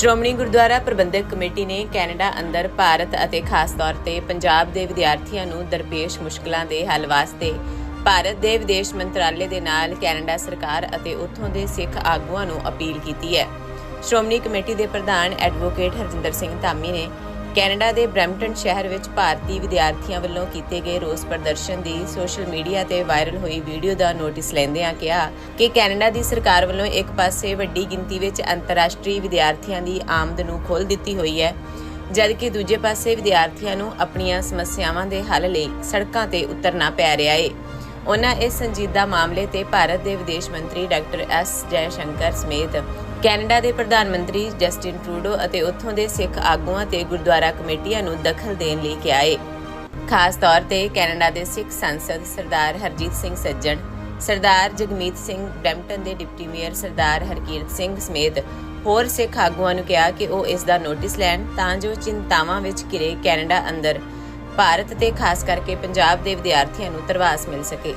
ਸ਼੍ਰੋਮਣੀ ਗੁਰਦੁਆਰਾ ਪ੍ਰਬੰਧਕ committee ਨੇ Canada ਅੰਦਰ ਭਾਰਤ ਅਤੇ ਖਾਸ ਤੌਰ ਤੇ ਪੰਜਾਬ ਦੇ ਵਿਦਿਆਰਥੀਆਂ ਨੂੰ ਦਰਪੇਸ਼ ਮੁਸ਼ਕਲਾਂ ਦੇ ਹੱਲ ਵਾਸਤੇ ਭਾਰਤ ਦੇ ਵਿਦੇਸ਼ ਮੰਤਰਾਲੇ ਦੇ ਨਾਲ ਕੈਨੇਡਾ ਸਰਕਾਰ ਅਤੇ ਉੱਥੋਂ ਦੇ ਸਿੱਖ ਆਗੂਆਂ ਨੂੰ ਅਪੀਲ ਕੀਤੀ ਹੈ। ਸ਼੍ਰੋਮਣੀ ਕਮੇਟੀ ਦੇ ਪ੍ਰਧਾਨ ਐਡਵੋਕੇਟ ਹਰਜਿੰਦਰ ਸਿੰਘ ਧਾਮੀ ਨੇ ਕੈਨੇਡਾ ਦੇ ਬਰੈਂਪਟਨ ਸ਼ਹਿਰ ਵਿੱਚ ਭਾਰਤੀ ਵਿਦਿਆਰਥੀਆਂ ਵੱਲੋਂ ਕੀਤੇ ਗਏ ਰੋਸ ਪ੍ਰਦਰਸ਼ਨ ਦੀ ਸੋਸ਼ਲ ਮੀਡੀਆ ਤੇ ਵਾਇਰਲ ਹੋਈ ਵੀਡੀਓ ਦਾ ਨੋਟਿਸ ਲੈਂਦਿਆਂ ਕਿਹਾ ਕਿ ਕੈਨੇਡਾ ਦੀ ਸਰਕਾਰ ਵੱਲੋਂ ਇੱਕ ਪਾਸੇ ਵੱਡੀ ਗਿਣਤੀ ਵਿੱਚ ਅੰਤਰਰਾਸ਼ਟਰੀ ਵਿਦਿਆਰਥੀਆਂ ਦੀ ਆਮਦ ਨੂੰ ਖੋਲ੍ਹ ਦਿੱਤੀ ਹੋਈ ਹੈ, ਜਦਕਿ ਦੂਜੇ ਪਾਸੇ ਵਿਦਿਆਰਥੀਆਂ ਨੂੰ ਆਪਣੀਆਂ ਸਮੱਸਿਆਵਾਂ ਦੇ ਹੱਲ ਲਈ ਸੜਕਾਂ ਤੇ ਉਤਰਨਾ ਪੈ ਰਿਹਾ ਏ। ਉਹਨਾਂ ਇਸ ਸੰਜੀਦਾ ਮਾਮਲੇ ਤੇ ਭਾਰਤ ਦੇ ਵਿਦੇਸ਼ ਮੰਤਰੀ ਡਾਕਟਰ ਐਸ ਜੈ ਸ਼ੰਕਰ ਸਮੇਤ ਕੈਨੇਡਾ ਦੇ ਪ੍ਰਧਾਨ ਮੰਤਰੀ ਜਸਟਿਨ ਟਰੂਡੋ ਅਤੇ ਉੱਥੋਂ ਦੇ ਸਿੱਖ ਆਗੂਆਂ ਤੇ ਗੁਰਦੁਆਰਾ ਕਮੇਟੀਆਂ ਨੂੰ ਦਖਲ ਦੇਣ ਲਈ ਕਿਹਾ ਹੈ ਖਾਸ ਤੌਰ ਤੇ ਕੈਨੇਡਾ ਦੇ ਸਿੱਖ ਸੰਸਦ ਸਰਦਾਰ ਹਰਜੀਤ ਸਿੰਘ ਸੱਜਣ, ਸਰਦਾਰ ਜਗਮੀਤ ਸਿੰਘ ਬ੍ਰੈਂਪਟਨ ਦੇ ਡਿਪਟੀ ਮੇਅਰ ਸਰਦਾਰ ਹਰਕੀਰਤ ਸਿੰਘ ਸਮੇਤ ਹੋਰ ਸਿੱਖ ਆਗੂਆਂ ਨੂੰ ਕਿਹਾ ਕਿ ਉਹ ਇਸ ਦਾ ਨੋਟਿਸ ਲੈਣ ਤਾਂ ਜੋ ਚਿੰਤਾਵਾਂ ਵਿੱਚ ਘਿਰੇ ਕੈਨੇਡਾ ਅੰਦਰ, ਭਾਰਤ ਤੇ ਖਾਸ ਕਰਕੇ ਪੰਜਾਬ ਦੇ ਵਿਦਿਆਰਥੀਆਂ ਨੂੰ ਤਰਵਾਸ ਮਿਲ ਸਕੇ।